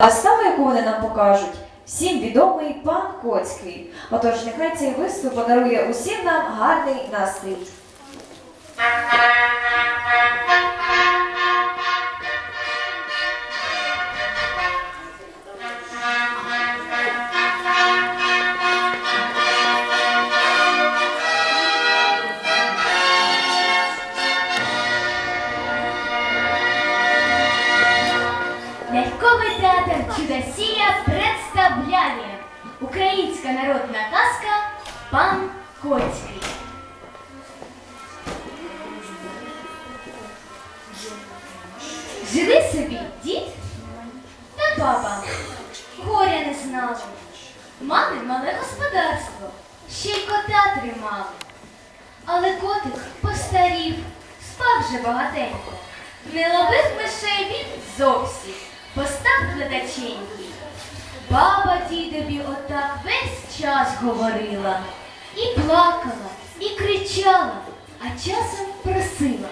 А саме, яку вони нам покажуть, всім відомий пан Коцький. Отож, нехай цей виступ подарує усім нам гарний настрій. Театр Чудосія представляє Українська народна казка Пан Коцький. Жили собі дід та баба. Горя не знали. Мали мале господарство, ще й кота тримали. Але котик постарів, спав вже багатенько. Не ловив мишей він зовсім, постав глядаченький. Баба дідові отак весь час говорила. І плакала, і кричала, а часом просила.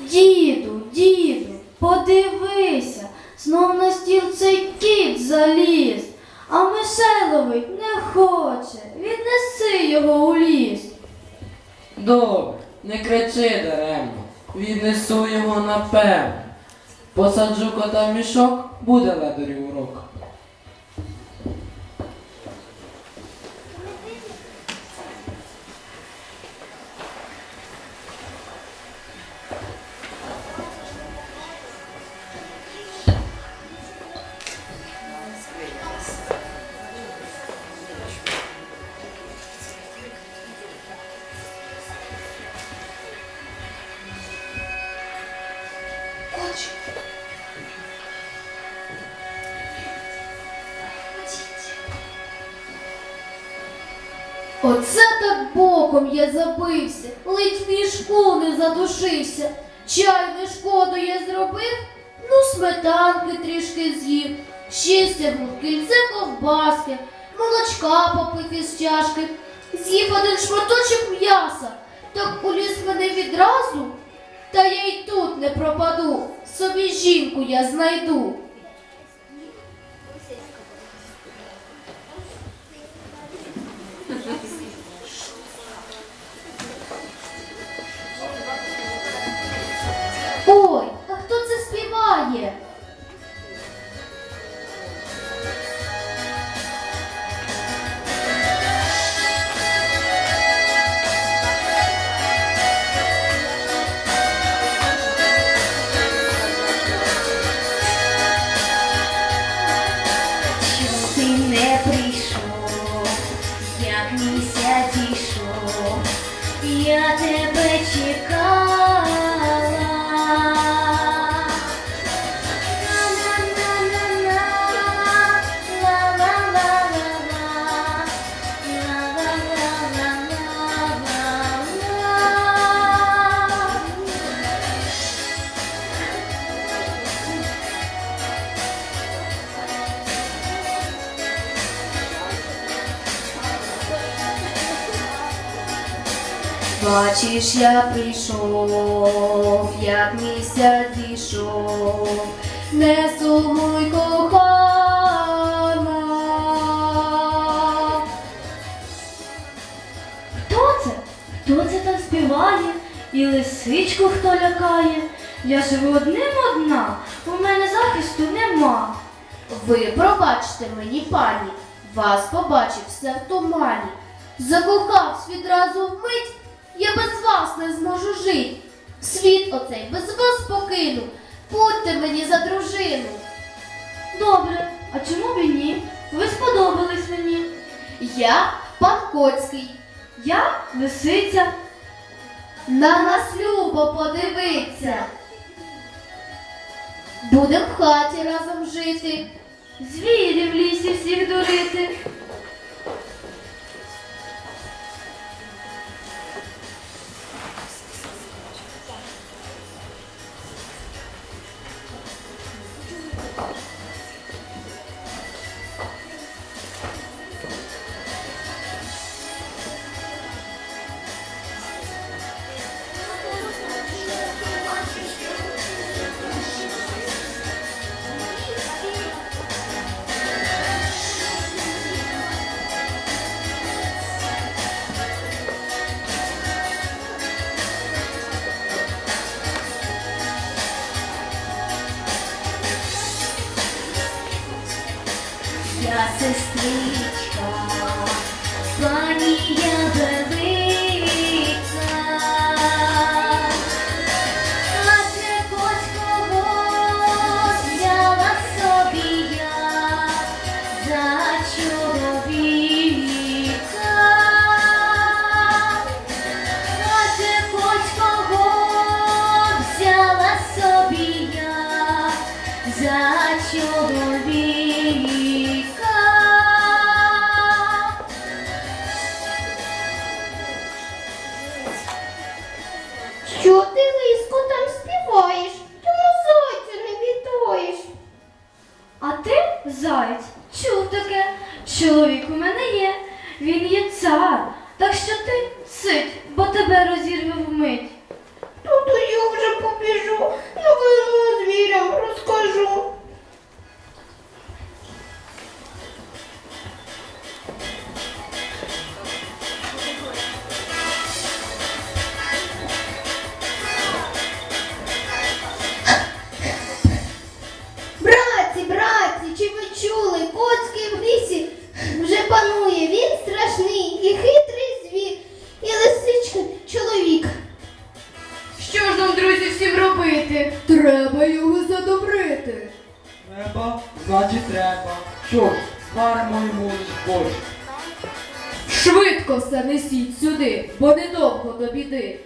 Діду, діду, подивися, знов на стіл цей кіт заліз, а мишей не хоче. Віднеси його у ліс. Добре, не кричи даремно, віднесу його напевно. Посаджу кота в мішок, буде ледарі урок. Оце так боком я забився, ледь мішку не задушився. Чай не шкоду я зробив, ну сметанки трішки з'їв, ще стягнув кільце ковбаски, молочка попив із чашки, з'їв один шматочок м'яса, так уліз мене відразу, та я й тут не пропаду, собі жінку я знайду. Місяць ішов, я тебе чекала. Бачиш, я прийшов, як місяць зійшов, не сумуй кохана. Хто це? Хто це там співає? І лисичку хто лякає? Я живу одним одна, у мене захисту нема. Ви пробачте мені, пані, вас побачив в тумані. Закохавсь відразу вмить, я без вас не зможу жити. Світ оцей без вас покину, будьте мені за дружину. Добре, а чому б і ні? Ви сподобались мені. Я пан Коцький, Я лисиця. на нас любо подивиться. Будем в хаті разом жити. Звірі в лісі всіх дурити. Моя сестричка, панія велика. Заєць, чув таке. Чоловік у мене є, він є цар. Так що ти сидь, бо тебе розірве вмить. То то я вже побіжу, новину звірям розкажу. Значить треба. Що ж, зваримо йому борщ. Швидко все несіть сюди, бо недовго до біди.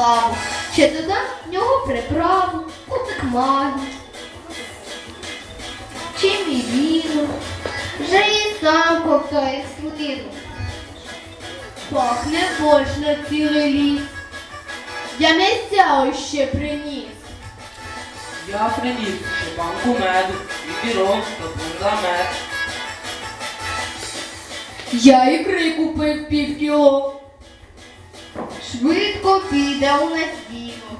Славу. Ще додам в нього приправу, кутик магії. Чим і віну, вже і сам ковтає слину. Пахне борщ на цілий ліс. Я місця ось ще приніс. Я приніс банку меду, і вірок та фундамент. Я ікри купив пів кіло. Швидко піде у нас діло.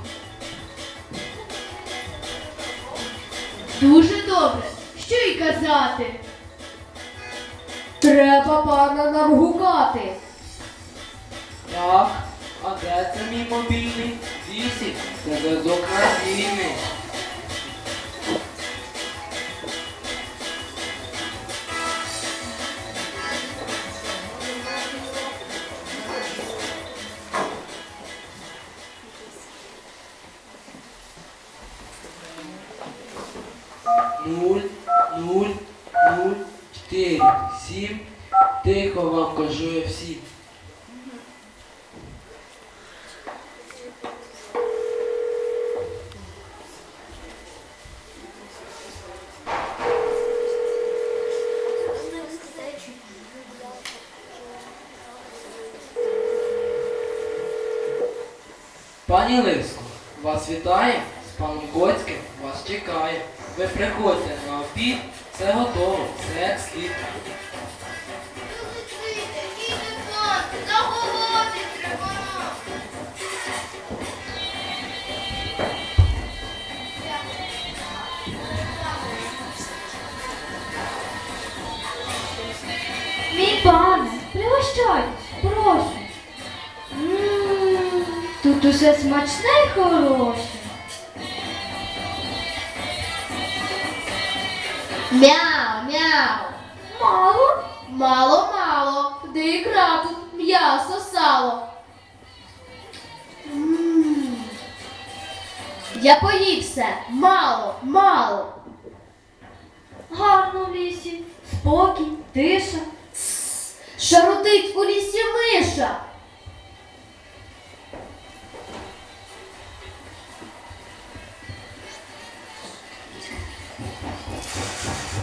Дуже добре, що й казати. Треба пана нам гукати. Так, а де це мій мобільний? Вісік, це зв'язок надійний. Нуль, нуль, нуль, чотири, сім. Тихо вам кажу я всім. Пані Лиско, вас вітає, з паном Коцьким вас чекає. Ви приходьте на обід, все готово, все як слід. Мій пане, пригощайтесь, прошу. Тут усе смачне й хороше. Мяу, мяу. Мало? Мало, мало. Де ікра тут м'ясо, сало. М. Я поїв все. Мало, мало. Гарно в лісі, спокій, тиша. Шарудить у лісі миша.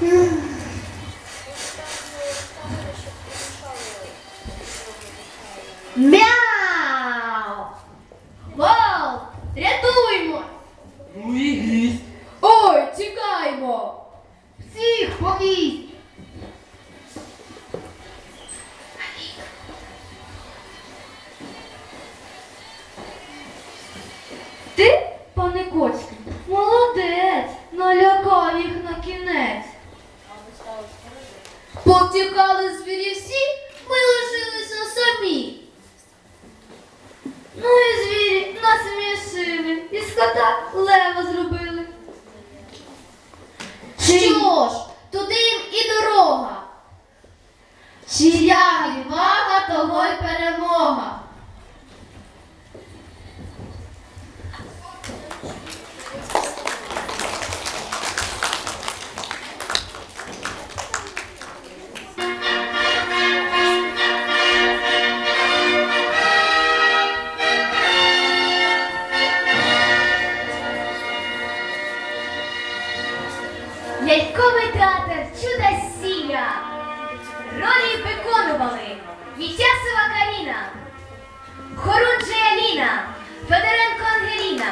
Мяу! Каріна, Хорунжия Аліна, Федоренко Ангеліна,